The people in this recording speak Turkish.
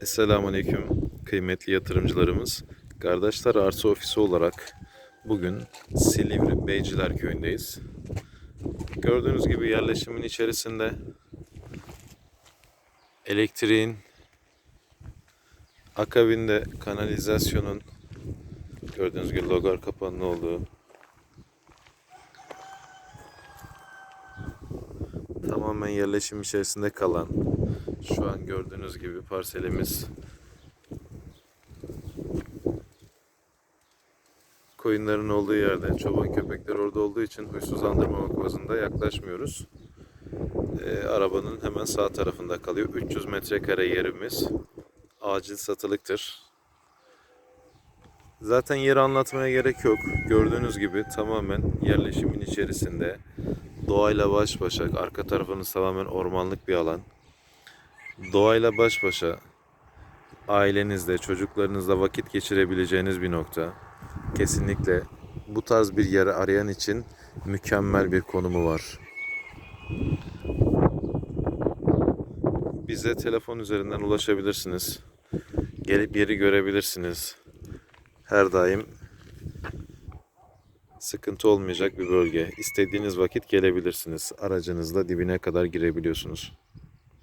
Esselamu Aleyküm kıymetli yatırımcılarımız. Kardeşler Arsa Ofisi olarak bugün Silivri Beyciler Köyü'ndeyiz. Gördüğünüz gibi yerleşimin içerisinde elektriğin akabinde kanalizasyonun gördüğünüz gibi logar kapağının olduğu tamamen yerleşim içerisinde kalan şu an gördüğünüz gibi parselimiz koyunların olduğu yerde çoban köpekler orada olduğu için huysuzlandırmamak bazında yaklaşmıyoruz. Ee, arabanın hemen sağ tarafında kalıyor. 300 metrekare yerimiz acil satılıktır. Zaten yeri anlatmaya gerek yok. Gördüğünüz gibi tamamen yerleşimin içerisinde doğayla baş başa. Arka tarafınız tamamen ormanlık bir alan doğayla baş başa ailenizle, çocuklarınızla vakit geçirebileceğiniz bir nokta. Kesinlikle bu tarz bir yeri arayan için mükemmel bir konumu var. Bize telefon üzerinden ulaşabilirsiniz. Gelip yeri görebilirsiniz. Her daim sıkıntı olmayacak bir bölge. İstediğiniz vakit gelebilirsiniz. Aracınızla dibine kadar girebiliyorsunuz.